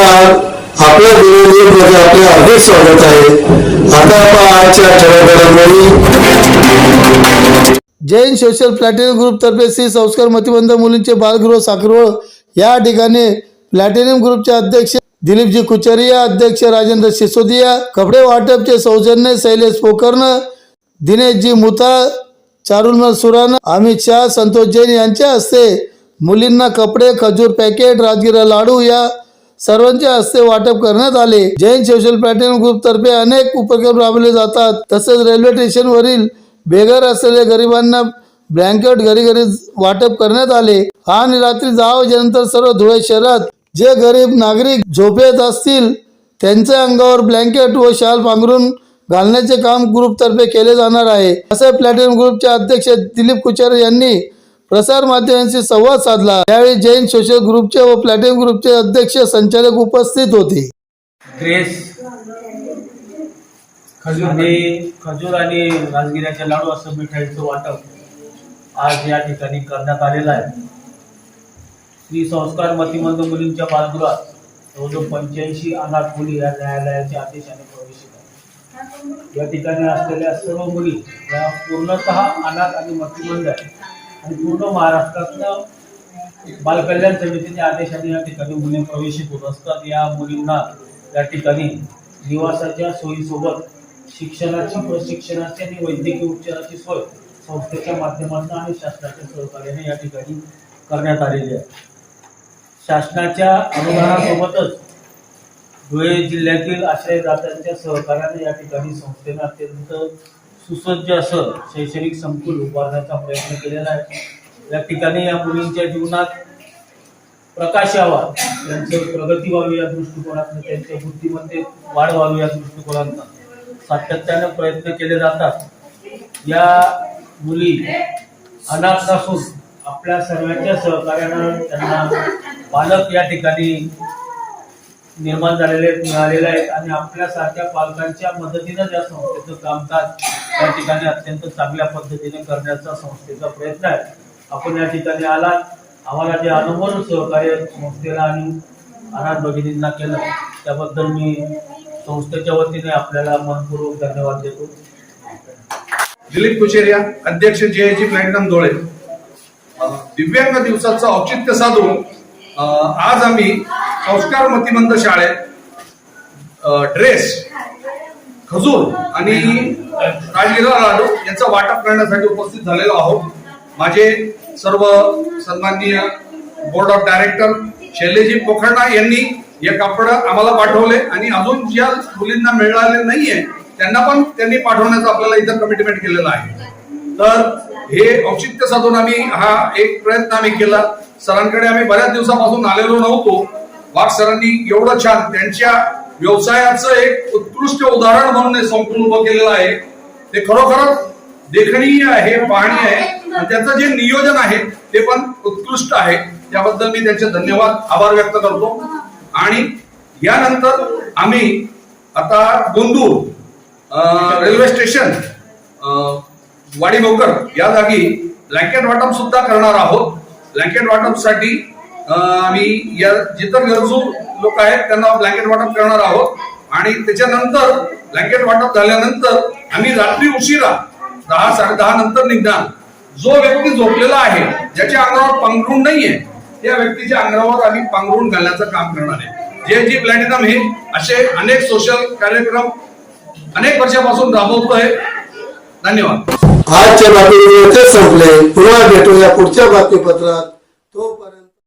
नमस्कार आपल्या दिलेली मध्ये आपले हार्दिक स्वागत आहे. आता आजच्या ठळक जैन सोशल प्लॅटिनियम ग्रुप तर्फे श्री संस्कार मतिबंध मुलींचे बालगृह साखरवळ या ठिकाणी प्लॅटिनियम ग्रुपचे अध्यक्ष दिलीपजी कुचरिया अध्यक्ष राजेंद्र सिसोदिया कपडे वाटपचे सौजन्य शैलेश पोकर्ण दिनेशजी मुताळ चारुलमल सुरान अमित शाह संतोष जैन यांच्या हस्ते मुलींना कपडे खजूर पॅकेट राजगिरा लाडू या सर्वांच्या हस्ते वाटप करण्यात आले. जैन सोशल प्लॅटिनम ग्रुप तर्फे अनेक उपक्रम राबवले जातात. तसेच रेल्वे स्टेशनवरील बेघर असलेल्या गरिबांना ब्लँकेट घरी घरी वाटप करण्यात आले. आणि रात्री दहा वाजेनंतर सर्व धुळे शहरात जे गरीब नागरिक झोपेत असतील त्यांच्या अंगावर ब्लँकेट व शाल पांघरून घालण्याचे काम ग्रुपतर्फे केले जाणार आहे. असे प्लॅटिनम ग्रुपचे अध्यक्ष दिलीप कुचार यांनी प्रसार माध्यमांशी संवाद साधला. त्यावेळी जैन सोशल ग्रुपचे व प्लॅटिनम ग्रुपचे अध्यक्ष संचालक उपस्थित होते. ग्रेस आणि खजूर आणि राजगिऱ्याचे लाडू असं मिठाईचं वाटप आज या ठिकाणी करण्यात आलेलं आहे. श्री संस्कार मतिमंद मुलींच्या बालगृहात जवळजवळ पंच्याऐंशी अनाथ मुली या न्यायालयाच्या आदेशाने प्रवेशित आहेत. या ठिकाणी असलेल्या सर्व मुली या पूर्णतः अनाथ आणि मतिमंद आहेत. आणि पूर्ण महाराष्ट्रातलं बालकल्याण समितीच्या आदेशाने या ठिकाणी मुली प्रवेशित होत असतात. या मुलींना या ठिकाणी निवासाच्या सोयीसोबत शिक्षणाची प्रशिक्षणाची आणि वैद्यकीय उपचाराची सोय संस्थेच्या माध्यमातून आणि शासनाच्या सहकार्याने या ठिकाणी करण्यात आलेली आहे. शासनाच्या अनुदानासोबतच धुळे जिल्ह्यातील आश्रयदात्यांच्या सहकार्याने या ठिकाणी संस्थेने अत्यंत सुसज्ज असं शैक्षणिक संकुल उभारण्याचा प्रयत्न केलेला आहे. या ठिकाणी या मुलींच्या जीवनात प्रकाश यावा त्यांचं प्रगती व्हावी या दृष्टिकोनातून त्यांच्या बुद्धिमत्तेत वाढ व्हावी या दृष्टिकोनातून. सातत्यानं प्रयत्न केले जातात. या मुली अनाथ नसून आपल्या सर्वांच्या सहकार्यानं त्यांना पालक या ठिकाणी निर्माण झालेले आहेत, मिळालेले आहेत आणि आपल्यासारख्या पालकांच्या मदतीनं ज्या संस्थेचं कामकाज या ठिकाणी अत्यंत चांगल्या पद्धतीने करण्याचा संस्थेचा प्रयत्न आहे. आपण या ठिकाणी आलात. आम्हाला जे अनुभव सहकार्य संस्थेला आणि अनाथ भगिनींना केलं त्याबद्दल मी संस्थेच्या वतीने आपल्याला मनपूर्वक धन्यवाद देतो. दिलीप कुचेरिया अध्यक्ष जे जी प्लॅटिनम धुळे. दिव्यांग दिवसाचं औचित्य साधून आज आम्ही संस्कार मतिमंद शाळेत ड्रेस खजूर आणि राजगिरा लाडू यांचं वाटप करण्यासाठी उपस्थित झालेलो आहोत. माझे सर्व सन्माननीय बोर्ड ऑफ डायरेक्टर शैलेजी पोखरणा यांनी हे कापड आम्हाला पाठवले आणि अजून ज्या मुलींना मिळाले नाहीये त्यांना पण त्यांनी पाठवण्याचं आपल्याला इथं कमिटमेंट केलेलं आहे. तर हे औचित्य साधून आम्ही हा एक प्रयत्न आम्ही केला. सरांकडे आम्ही बऱ्याच दिवसापासून आलेलो नव्हतो. वाघ सरांनी एवढं छान त्यांच्या व्यवसायाचं एक उत्कृष्ट उदाहरण म्हणून हे संकुल उभं केलेलं आहे. ते खरोखरच देखणीय आहे पाहणी आहे. आणि त्याचं जे नियोजन आहे ते पण उत्कृष्ट आहे. त्याबद्दल मी त्यांचे धन्यवाद आभार व्यक्त करतो. आणि यानंतर आम्ही आता गोंदूर रेल्वे स्टेशन वाडी मोकर या जागी ब्लँकेट वाटप सुद्धा करणार आहोत. ब्लँकेट वाटपसाठी आम्ही या जिथं गरजू लोक आहेत त्यांना ब्लँकेट वाटप करणार आहोत. आणि त्याच्यानंतर ब्लँकेट वाटप झाल्यानंतर आम्ही रात्री उशिरा दहा साडे दहा नंतर निघणार. जो व्यक्ती झोपलेला आहे ज्याच्या अंगावर पांघरून नाहीये त्या व्यक्तीच्या अंगावर आम्ही पांघरून घालण्याचं काम करणार आहे. जे जी प्लॅटिनम हे असे अनेक सोशल कार्यक्रम अनेक वर्षापासून राबवतोय. धन्यवाद. आजच्या बातमीपत्र संपले. पुन्हा भेटूया पुढच्या बातमीपत्रात.